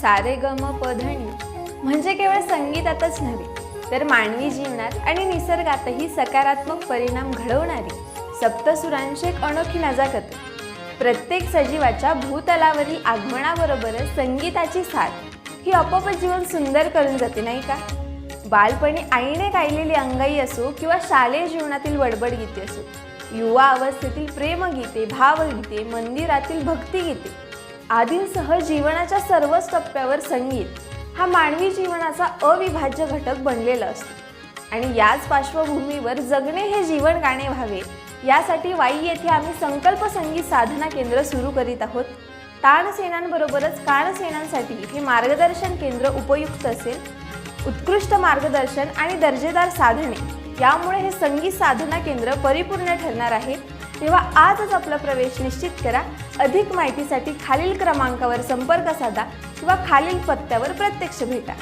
सारे गम पधणी म्हणजे केवळ संगीतातच नव्हे तर मानवी जीवनात आणि निसर्गातही सकारात्मक परिणाम घडवणारी सप्तसुरांची एक अनोखी नजाकत. प्रत्येक सजीवाच्या भूतलावरील आगमनाबरोबरच संगीताची साथ ही आपोआप जीवन सुंदर करून जाते नाही का? बालपणी आईने गायलेली अंगाई असो किंवा शालेय जीवनातील बडबड गीते असो युवा अवस्थेतील प्रेमगीते भावगीते मंदिरातील भक्तिगीते आदींसह जीवनाच्या सर्वच टप्प्यावर संगीत हा मानवी जीवनाचा अविभाज्य घटक बनलेला असतो. आणि याच पार्श्वभूमीवर जगणे हे जीवन गाणे व्हावे यासाठी वाई येथे आम्ही संकल्प संगीत साधना केंद्र सुरू करीत आहोत. ताणसेनांबरोबरच कानसेनांसाठी हे मार्गदर्शन केंद्र उपयुक्त असेल. उत्कृष्ट मार्गदर्शन आणि दर्जेदार साधने यामुळे हे संगीत साधना केंद्र परिपूर्ण ठरणार आहे. तेव्हा आजच आपला प्रवेश निश्चित करा. अधिक माहितीसाठी खालील क्रमांकावर संपर्क साधा किंवा खालील पत्त्यावर प्रत्यक्ष भेटा.